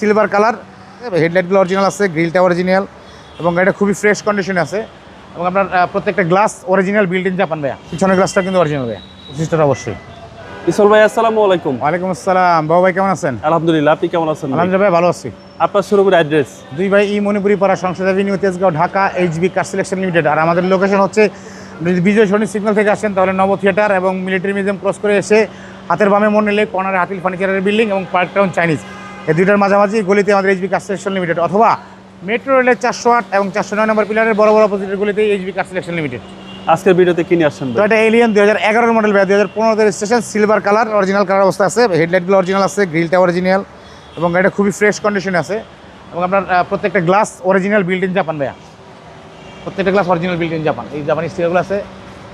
Silver colour হেডলাইটগুলো original আছে গ্রিলটা original এবং গাড়িটা খুবই ফ্রেশ কন্ডিশনে আছে। এবং আপনার প্রত্যেকটা গ্লাস অরিজিনাল বিল্ডিং জাপান ভাইয়া। পিছনের গ্লাসটা কিন্তু অরিজিনাল ভাইয়া। সিস্টার অবশ্যই। ইসল ভাই আসসালামু আলাইকুম। ওয়ালাইকুম আসসালাম। বাবু ভাই কেমন আছেন? আলহামদুলিল্লাহ আপনি কেমন আছেন? আলহামদুলিল্লাহ ভাই ভালো আছি। আপনার শুরু করে অ্যাড্রেস দুই ভাই ই Manipuri Para Sangsad avenue Tejgaon Dhaka H B car selection limited আর আমাদের লোকেশন হচ্ছে যদি বিজয় সরণি সিগন্যাল থেকে আসেন তাহলে নব থিয়েটার এবং মিলিটারি মিউজিয়াম ক্রস করে এসে হাতের বামে মনে নিলে কর্নারে হাতিল ফার্নিচারের বিল্ডিং এবং পার্ক টাউন চাইনিজ এই দুইটার মাঝামাঝি গলিতে আমাদের এইচবি কার সিলেকশন লিমিটেড অথবা মেট্রো রেলের চারশো আট এবং চারশো নয় নম্বর পিলারের বড় বড় অপোজিটের গলিতে এইচবি কার সিলেকশন লিমিটেড আজকের ভিডিওতে কিনে আসছেন তো এটা এলিয়ান দুই হাজার এগারোর মডেল দুই হাজার পনেরোতে station silver colour original colour অবস্থা আছে হেডলাইটগুলো অরিজিনাল আছে গ্রিলটা অরিজিনাল এবং গাড়িটা খুবই ফ্রেশ কন্ডিশনে আছে এবং আপনার প্রত্যেকটা গ্লাস অরিজিনাল বিল্ডিং জাপান ভাইয়া। প্রত্যেকটা গ্লাস অরিজিনাল বিল্ডিং জাপান এই জাপানি স্টিকারগুলো আছে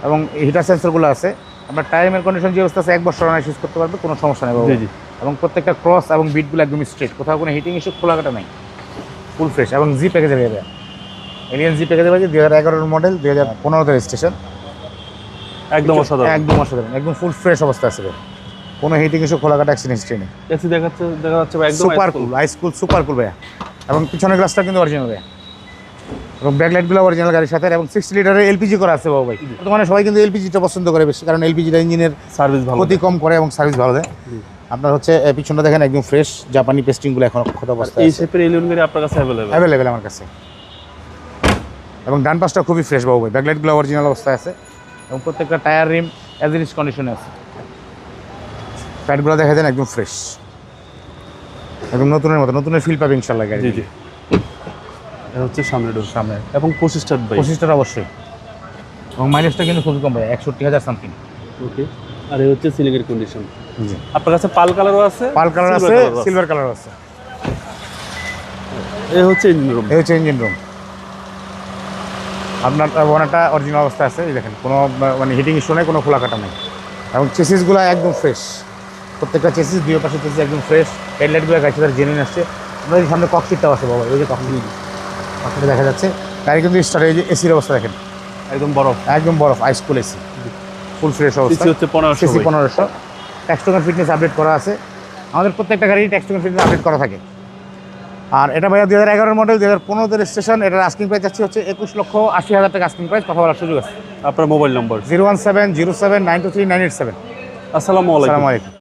এবং হিটার সেন্সরগুলো আছে। আপনার টাইমের কন্ডিশন যে অবস্থা আছে এক বছর ইউজ করতে পারবে কোনো সমস্যা নেই জি। এবং প্রত্যেকটা ক্রস এবং বিটগুলো একদম স্ট্রেট কোথাও কোনো হিটিং ইস্যু খোলাঘাটা নেই। ফুল ফ্রেশ এবং জি প্যাকেজের যাবে এলিয়ান জি প্যাকেজের বাজে দু হাজার এগারোর মডেল দুই হাজার পনেরোতে স্টেশন একদম অসাধারণ। একদম অসাধারণ। একদম ফুল ফ্রেশ অবস্থা আছে কোনো হিটিং ইস্যু খোলাঘাটা অ্যাক্সিডেন্ট হিস্ট্রি নেই। এসি দেখাচ্ছে দেখা যাচ্ছে একদম সুপার। কুল সুপার কুল ভাইয়া। এবং পিছনের গ্লাসটা কিন্তু অরিজিনাল ভাইয়া। এবং ব্যাকলাইটগুলো অরিজিনাল গাড়ির সাথে এবং সিক্সটি লিটারের এলপিজি করা আছে বাবু ভাই। বর্তমানে সবাই কিন্তু এলপিজিটা পছন্দ করে বেশি কারণ এলপিজিটা ইঞ্জিনের সার্ভিস ভালো ক্ষতি কম করে এবং সার্ভিস ভালো দেয়। আপনার হচ্ছে পিছনটা দেখেন একদম ফ্রেশ জাপানি পেস্টিংগুলো এখন ক্ষত অবস্থায় এই শেপের এলিয়ন গাড়ি আপনার কাছে অ্যাভেলেবল অ্যাভেলেবেল আমার কাছে। এবং ডান পাশটা খুবই ফ্রেশ বাবু ভাই। ব্যাকলাইটগুলো অরিজিনাল অবস্থায় আছে। এবং প্রত্যেকটা tyre rim as it is কন্ডিশনে আছে। প্যাডগুলো দেখা যায় একদম ফ্রেশ একদম নতুনের মতো। নতুনের ফিল পাবে ইনশাল্লাহ গাড়ি জি জি। এটা হচ্ছে সামনে ডোর সামনে। এবং পঁচিশ স্টার ভাই। পঁচিশটার অবশ্যই। এবং মাইলেজটা কিন্তু খুবই কম ভাই একষট্টি হাজার সামথিং ওকে আর এই হচ্ছে সিলিং এর কন্ডিশন আপনার কাছে পাল কালারও আছে? পাল কালার আছে সিলভার কালার আছে। এই হচ্ছে ইঞ্জিন রুম এই হচ্ছে ইঞ্জিন রুম আপনার ওনারটা অরিজিনাল অবস্থা আছে এই দেখেন কোনো মানে হিটিং ইস্যু নেই কোনো খোলা কাটা নেই। এবং চেসিসগুলো একদম ফ্রেশ প্রত্যেকটা চেসিস দুই পাশে চেসিস একদম ফ্রেশ হেডলাইটগুলো গাড়ি সাথে জেনুইন আসছে। আপনার সামনে ককশিটটাও আছে বাবা ওই যে ককশিটে দেখা যাচ্ছে। গাড়ি কিন্তু স্টার্ট এই যে এসির অবস্থা দেখেন। একদম বরফ। একদম বরফ আইস কুল এসি ফুল ফ্রেশ অবস্থা। হচ্ছে পনেরোশো সিসি পনেরোশো। ট্যাক্সটোকেন ফিটনেস আপডেট করা আছে। আমাদের প্রত্যেকটা গাড়ি ট্যাক্সটোকার ফিটনেস আপডেট করা থাকে। আর এটা ভাইয়া দুই হাজার এগারোর মডেল দুই হাজার পনেরোতে স্টেশন এটার আস্কিং প্রাইস যাচ্ছে হচ্ছে একুশ লক্ষ আশি হাজার টাকা আস্কিং প্রাইস কথা বলার সুযোগ আছে। আপনার mobile number zero one seven zero seven nine two three nine eight seven. আসসালামু আলাইকুম। আসসালামু আলাইকুম।